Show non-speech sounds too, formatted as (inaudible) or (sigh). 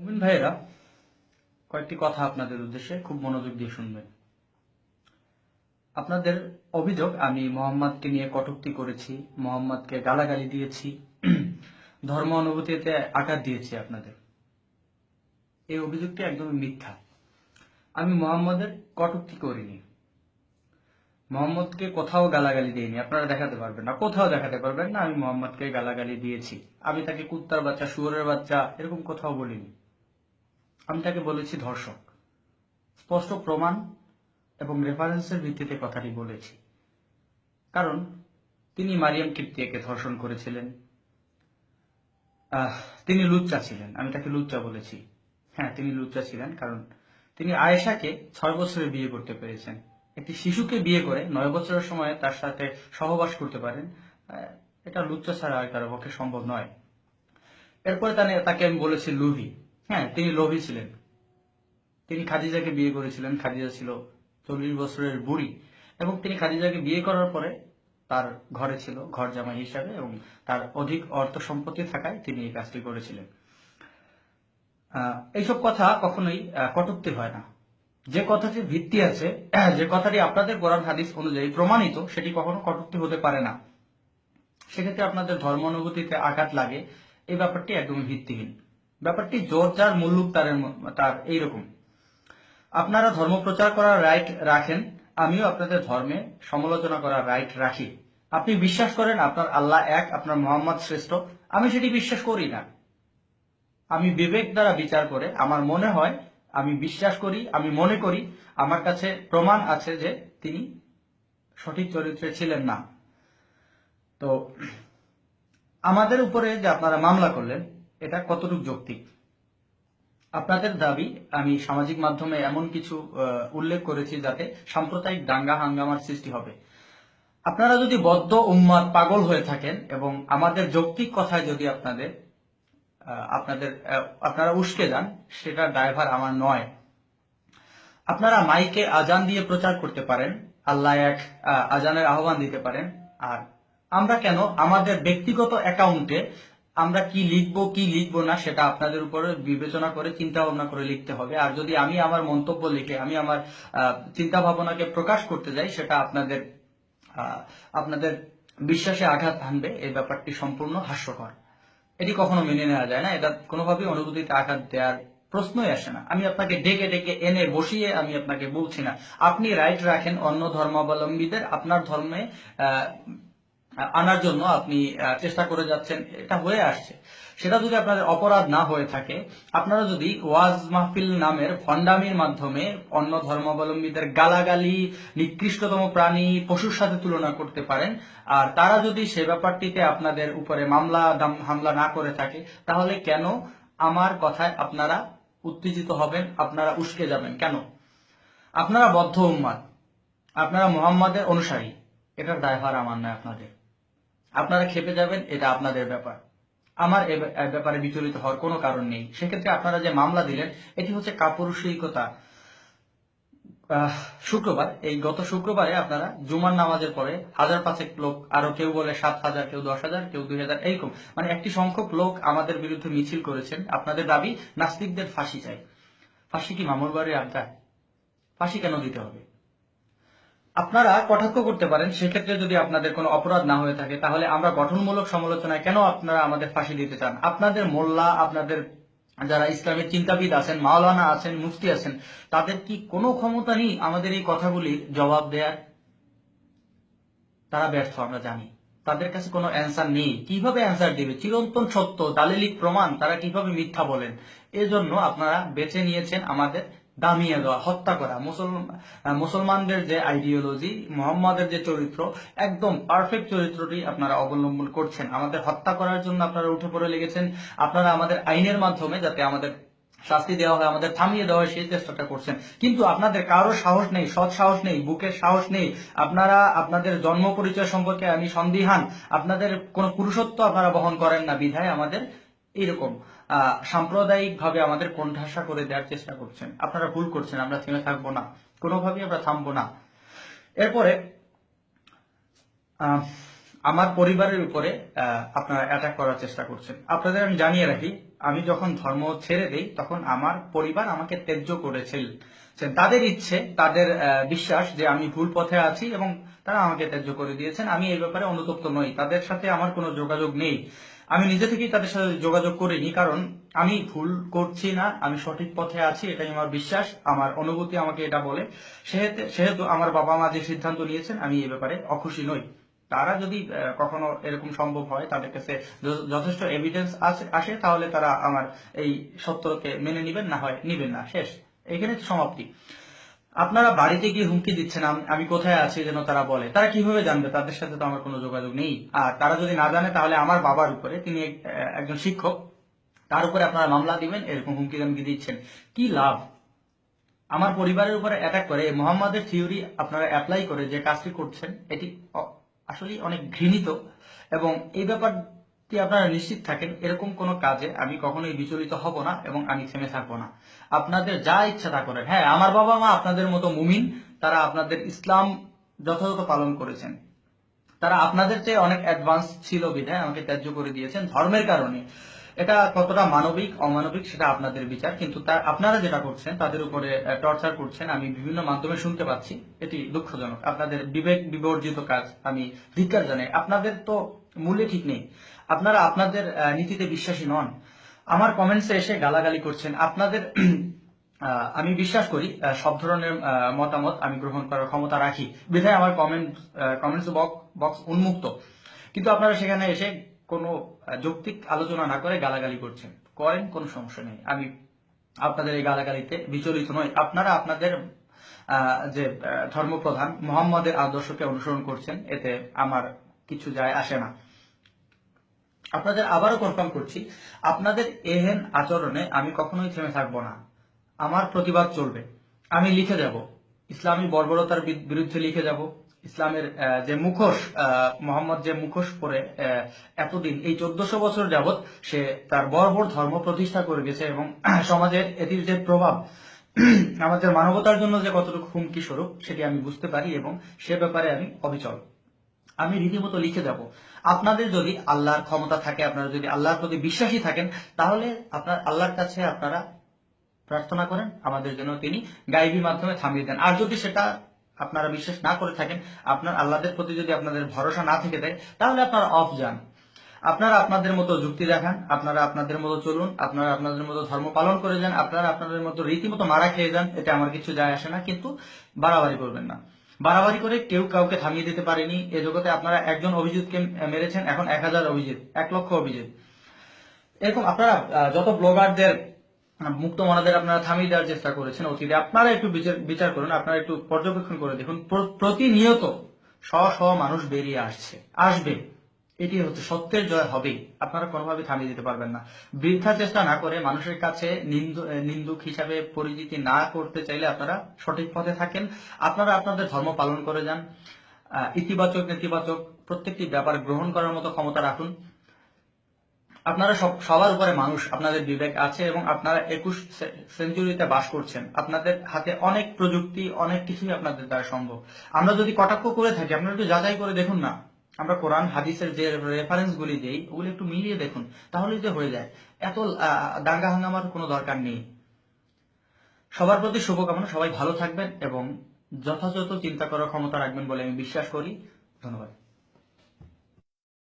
মুমিন ভাইয়েরা, কয়েকটি কথা আপনাদের উদ্দেশ্যে খুব মনোযোগ দিয়ে শুনবেন। আপনাদের অভিযোগ, আমি মোহাম্মদকে নিয়ে কটুক্তি করেছি, মোহাম্মদকে গালাগালি দিয়েছি, (clears throat) ধর্ম অনুভূতিতে আঘাত দিয়েছি আপনাদের। এই অভিযোগটি একদমই মিথ্যা। আমি মোহাম্মদের কটুক্তি করিনি। মোহাম্মদকে কোথাও গালাগালি দিইনি, আপনারা দেখাতে পারবেন না। কোথাও দেখাতে পারবেন না, আমি মোহাম্মদকে গালাগালি দিয়েছি। আমি তাকে কুত্তার বাচ্চা, শুয়োরের বাচ্চা, এরকম কোথাও বলিনি। আমি তাকে বলেছি ধর্ষক। স্পষ্ট প্রমাণ এবং রেফারেন্সের ভিত্তিতে কথাটি বলেছি। কারণ তিনি মারিয়াম কিপ্তিয়াকে ধর্ষণ করেছিলেন। তিনি লুচ্চা ছিলেন। আমি তাকে লুচ্চা বলেছি। হ্যাঁ তিনি লুচ্চা ছিলেন কারণ তিনি আয়েশাকে ছয় বছরে বিয়ে করতে পেরেছেন। একটি শিশুকে বিয়ে করে নয় বছরের সময় তার সাথে সহবাস করতে পারেন। এটা লুচ্চা ছাড়া আর কারও পক্ষে সম্ভব নয়। এরপরে তাকে আমি বলেছি লোভী। হ্যাঁ তিনি লোভী ছিলেন। তিনি খাদিজাকে বিয়ে করেছিলেন। খাদিজা ছিল চল্লিশ বছরের বুড়ি এবং তিনি খাদিজাকে বিয়ে করার পরে তার ঘরে ছিল ঘর জামাই হিসাবে এবং তার অধিক অর্থ সম্পত্তি থাকায় তিনি এই কাজটি করেছিলেন। এইসব কথা কখনোই কটূক্তি হয় না। যে কথাটির ভিত্তি আছে, (clears throat) যে কথাটি আপনাদের কোরআন হাদিস অনুযায়ী প্রমাণিত, সেটি কখনো কটূক্তি হতে পারে না। সেক্ষেত্রে আপনাদের ধর্ম অনুভূতিতে আঘাত লাগে, এই ব্যাপারটি একদমই ভিত্তিহীন। ব্যাপারটি জোর যার মুল্লুক তারের তার, এইরকম। আপনারা ধর্ম প্রচার করার রাইট রাখেন, আমিও আপনাদের ধর্মে সমালোচনা করার রাইট রাখি। আপনি বিশ্বাস করেন আপনার আল্লাহ এক, আপনার মোহাম্মদ শ্রেষ্ঠ। আমি সেটি বিশ্বাস করি না। আমি বিবেক দ্বারা বিচার করে, আমার মনে হয়, আমি বিশ্বাস করি, আমি মনে করি, আমার কাছে প্রমাণ আছে যে তিনি সঠিক চরিত্রে ছিলেন না। তো, আমাদের উপরে যে আপনারা মামলা করলেন এটা কতটুকু যৌক্তিক? আপনাদের দাবি, আমি সামাজিক মাধ্যমে এমন কিছু উল্লেখ করেছি যাতে সাম্প্রদায়িক দাঙ্গা হাঙ্গামার সৃষ্টি হবে। আপনারা যদি বদ্ধ উম্মাদ পাগল হয়ে থাকেন এবং আমাদের যৌক্তিক কথায় যদি আপনাদের আপনাদের আপনারা উস্কে যান, সেটা ড্রাইভার আমার নয়। আপনারা মাইকে আজান দিয়ে প্রচার করতে পারেন, আল্লাহ এক আজানের আহ্বান দিতে পারেন। আর আমরা কেন আমাদের ব্যক্তিগত অ্যাকাউন্টে আমরা কি লিখব কি লিখব না সেটা আপনাদের উপরে বিবেচনা করে চিন্তা ভাবনা করে লিখতে হবে। আর যদি আমি আমার মন্তব্য লিখে, আমি আমার চিন্তা ভাবনাকে প্রকাশ করতে যাই, সেটা আপনাদের আপনাদের বিশ্বাসে আঘাত হানবে এই ব্যাপারটি সম্পূর্ণ হাস্যকর। এটি কখনো মেনে নেওয়া যায় না। এটা কোনোভাবেই অনুভূতিতে আঘাত দেওয়ার প্রশ্নই আসে না। আমি আপনাকে ডেকে ডেকে এনে বসিয়ে আমি আপনাকে বলছি না। আপনি রাইট রাখেন অন্য ধর্মাবলম্বীদের। আপনার ধর্মে আনার জন্য আপনি চেষ্টা করে যাচ্ছেন, এটা হয়ে আসছে। সেটা যদি আপনাদের অপরাধ না হয়ে থাকে, আপনারা যদি ওয়াজ মাহফিল নামের ফন্ডামির মাধ্যমে অন্য ধর্মাবলম্বীদের গালাগালি, নিকৃষ্টতম প্রাণী, পশুর সাথে তুলনা করতে পারেন, আর তারা যদি সে ব্যাপারটিতে আপনাদের উপরে মামলা হামলা না করে থাকে, তাহলে কেন আমার কথায় আপনারা উত্তেজিত হবেন, আপনারা উস্কে যাবেন? কেন? আপনারা বদ্ধ উম্মাদ। আপনারা মোহাম্মদের অনুসারী। এটার দায়ভার আমার নয় আপনাদের। আপনারা খেপে যাবেন, এটা আপনাদের ব্যাপার। আমার ব্যাপারে বিচলিত হওয়ার কোনো কারণ নেই। সেক্ষেত্রে আপনারা যে মামলা দিলেন, এটি হচ্ছে কাপুরুষিকতা। শুক্রবার, এই গত শুক্রবারে আপনারা জুমার নামাজের পরে হাজার পাঁচেক লোক, আরও কেউ বলে সাত হাজার, কেউ দশ হাজার, কেউ দুই হাজার, এইরকম। মানে একটি সংখ্যক লোক আমাদের বিরুদ্ধে মিছিল করেছেন। আপনাদের দাবি, নাস্তিকদের ফাঁসি চাই। ফাঁসি কি মামুর আড্ডা? ফাঁসি কেন দিতে হবে? আপনারা কটাক্ষ করতে পারেন, সেক্ষেত্রে যদি আপনাদের কোনো অপরাধ না হয়ে থাকে, তাহলে আমরা গঠনমূলক সমালোচনায় কেন আপনারা আমাদের ফাঁসি দিতে চান? আপনাদের মোল্লা, আপনাদের যারা ইসলামের চিন্তাবিদ আছেন, মাওলানা আছেন, মুফতি আছেন, তাদের কি কোনো ক্ষমতা নেই আমাদের এই কথাগুলির জবাব দেয়ার? তারা ব্যর্থ, আমরা জানি। তাদের কাছে কোনো অ্যান্সার নেই। কীভাবে অ্যান্সার দিবে? চিরন্তন সত্য, দালিলিক প্রমাণ, তারা কীভাবে মিথ্যা বলেন? এজন্য আপনারা বেছে নিয়েছেন আমাদের দামিয়ে দেওয়া হত্যা করা মুসলমান মুসলমানদের যে আইডিওলজি মোহাম্মদের যে চরিত্র, একদম পারফেক্ট চরিত্রটি আপনারা অবলম্বন করছেন। আমাদের হত্যা করার জন্য আপনারা উঠে পড়ে লেগেছেন। আপনারা আমাদের আইনের মাধ্যমে যাতে আমাদের শাস্তি দেওয়া হয়, আমাদের থামিয়ে দেওয়া হয়, সেই চেষ্টাটা করছেন। কিন্তু আপনাদের কারও সাহস নেই, সৎ সাহস নেই, বুকের সাহস নেই। আপনারা, আপনাদের জন্ম পরিচয় সম্পর্কে আমি সন্দিহান। আপনাদের কোনো পুরুষত্ব আপনারা বহন করেন না। বিধায় আমাদের এইরকম। আহ সাম্প্রদায়িক ভাবে আমাদের কোণঠাসা করে দেওয়ার চেষ্টা করছেন। আপনারা ভুল করছেন, আমরা থেমে থাকব না। কোনোভাবেই আমরা থামবো না। এরপরে আমার পরিবারের উপরে আপনারা অ্যাটাক করার চেষ্টা করছেন। আপনাদের আমি জানিয়ে রাখি আমি যখন ধর্ম ছেড়ে দিই, তখন আমার পরিবার আমাকে ত্যায্য করেছিল। তাদের ইচ্ছে, তাদের বিশ্বাস যে আমি ভুল পথে আছি এবং তারা আমাকে ত্যায্য করে দিয়েছেন। আমি এই ব্যাপারে অনুতপ্ত নই। তাদের সাথে আমার কোনো যোগাযোগ নেই। আমি নিজে থেকেই তাদের সাথে যোগাযোগ করিনি, কারণ আমি ভুল করছি না, আমি সঠিক পথে আছি, এটাই আমার বিশ্বাস, আমার অনুভূতি আমাকে এটা বলে। সেহেতু সেহেতু আমার বাবা মা যে সিদ্ধান্ত নিয়েছেন, আমি এই ব্যাপারে অখুশি নই। তারা যদি কখনো এরকম সম্ভব হয় তাদের কাছে যথেষ্ট এভিডেন্স আসে, তাহলে তারা আমার এই সত্যকে মেনে নিবেন, না হয় নিবেন না। শেষ। এখানে সমাপ্তি। আপনারা বাড়িতে গিয়ে হুমকি দিচ্ছেন, আমি কোথায় আছি যেন তারা বলে। তারা কীভাবে জানবে? তাদের সাথে তো আমার কোনো যোগাযোগ নেই। আর তারা যদি না জানে, তাহলে আমার বাবার উপরে, তিনি একজন শিক্ষক, তার উপরে আপনারা মামলা দিবেন, এরকম হুমকি দামকি দিচ্ছেন। কি লাভ? আমার পরিবারের উপরে অ্যাটাক করে, মোহাম্মদের থিওরি আপনারা অ্যাপ্লাই করে যে কাজটি করছেন, এটি আসলে অনেক ঘৃণিত এবং এই ব্যাপারটি আপনারা নিশ্চিত থাকেন, এরকম কোনো কাজে আমি কখনোই বিচলিত হব না এবং আমি থেমে থাকব না। আপনাদের যা ইচ্ছা তা করেন। হ্যাঁ আমার বাবা মা আপনাদের মতো মুমিন, তারা আপনাদের ইসলাম যথাযথ পালন করেছেন। তারা আপনাদের চেয়ে অনেক অ্যাডভান্স ছিল বিধায়, আমাকে ত্যায্য করে দিয়েছেন ধর্মের কারণে। এটা কতটা মানবিক, অমানবিক সেটা আপনাদের বিচার, কিন্তু তা আপনারা যেটা করছেন, তাদের উপরে টর্চার করছেন, আমি বিভিন্ন মাধ্যমে শুনতে পাচ্ছি, এটি দুঃখজনক। আপনাদের বিবেক বিবর্জিত কাজ, আমি ধিক্কার জানাই। আপনাদের তো মূল্যে ঠিক নেই। আপনারা আপনাদের নীতিতে বিশ্বাসী নন। আমার কমেন্টসে এসে গালাগালি করছেন। আপনাদের (clears throat) আমি বিশ্বাস করি সব ধরনের মতামত আমি গ্রহণ করার ক্ষমতা রাখি। বিধায় আমার কমেন্ট কমেন্টস বক্স উন্মুক্ত। কিন্তু আপনারা সেখানে এসে কোনো যৌক্তিক আলোচনা না করে গালাগালি করছেন। করেন, কোনো সমস্যা নেই। আমি আপনাদের এই গালাগালিতে বিচলিত নই। আপনারা আপনাদের যে ধর্মপ্রধান মোহাম্মদের আদর্শকে অনুসরণ করছেন, এতে আমার কিছু যায় আসে না। আপনাদের আবারও কনফার্ম করছি, আপনাদের এহেন আচরণে আমি কখনোই থেমে থাকব না। আমার প্রতিবাদ চলবে। আমি লিখে যাব ইসলামী বর্বরতার বিরুদ্ধে লিখে যাব ইসলামের যে মুখোশ মোহাম্মদ যে মুখোশ পরে এতদিন, এই চোদ্দশো বছর যাবত সে তার বর্বর ধর্ম প্রতিষ্ঠা করে গেছে এবং (clears throat) সমাজের এটির যে প্রভাব, (clears throat) আমাদের মানবতার জন্য যে কতটুকু হুমকি স্বরূপ, সেটি আমি বুঝতে পারি এবং সে ব্যাপারে আমি অবিচল। আমি রীতিমতো লিখে যাব আপনাদের যদি আল্লাহর ক্ষমতা থাকে, আপনারা যদি আল্লাহর প্রতি বিশ্বাসী থাকেন, তাহলে আপনার, আল্লাহর কাছে আপনারা প্রার্থনা করেন, আমাদের জন্য তিনি গাইবী মাধ্যমে থামিয়ে দেন। আর যদি সেটা আপনারা বিশ্বাস না করে থাকেন, আপনার আল্লাহদের প্রতি যদি আপনাদের ভরসা না থেকে দেয়, তাহলে আপনারা অফ যান। আপনারা আপনাদের মতো যুক্তি দেখান, আপনারা আপনাদের মতো চলুন, আপনারা আপনাদের মতো ধর্ম পালন করে যান, আপনারা আপনাদের মতো রীতিমতো মারা খেয়ে যান এটা আমার কিছু যায় আসে না, কিন্তু বাড়াবাড়ি করবেন না। বাড়াবাড়ি করে কেউ কাউকে থামিয়ে দিতে পারেনি, এ জগতে আপনারা একজন অভিজিৎকে মেরেছেন, এখন এক হাজার অভিজিৎ, এক লক্ষ অভিজিৎ। এরকম আপনারা যত ব্লগারদের মুক্ত মনাদের আপনারা থামিয়ে দেওয়ার চেষ্টা করেছেন অতীতে। আপনারা একটু বিচার করুন, আপনারা একটু পর্যবেক্ষণ করে দেখুন। প্রতিনিয়ত শ শ মানুষ বেরিয়ে আসছে, আসবে। এটি হচ্ছে সত্যের জয় হবেই। আপনারা কোনোভাবে থামিয়ে দিতে পারবেন না। বৃদ্ধা চেষ্টা না করে মানুষের কাছে নিন্দু- নিন্দুক হিসাবে পরিচিতি না করতে চাইলে আপনারা সঠিক পথে থাকেন। আপনারা আপনাদের ধর্ম পালন করে যান। ইতিবাচক, নেতিবাচক প্রত্যেকটি ব্যাপার গ্রহণ করার মতো ক্ষমতা রাখুন। আপনারা সবার উপরে মানুষ, আপনাদের বিবেক আছে এবং আপনারা একুশ সেঞ্চুরিতে বাস করছেন। আপনাদের হাতে অনেক প্রযুক্তি, অনেক কিছুই আপনাদের দ্বারা সম্ভব। আমরা যদি কটাক্ষ করে থাকি, আপনারা একটু যাচাই করে দেখুন না? আমরা কোরআন, হাদিসের যে রেফারেন্স গুলি দেই, ওগুলি একটু মিলিয়ে দেখুন, তাহলেই যে হয়ে যায়। এত দাঙ্গা হাঙ্গামার কোনো দরকার নেই। সবার প্রতি শুভকামনা, সবাই ভালো থাকবেন এবং যথাযথ চিন্তা করার ক্ষমতা রাখবেন বলে আমি বিশ্বাস করি। ধন্যবাদ।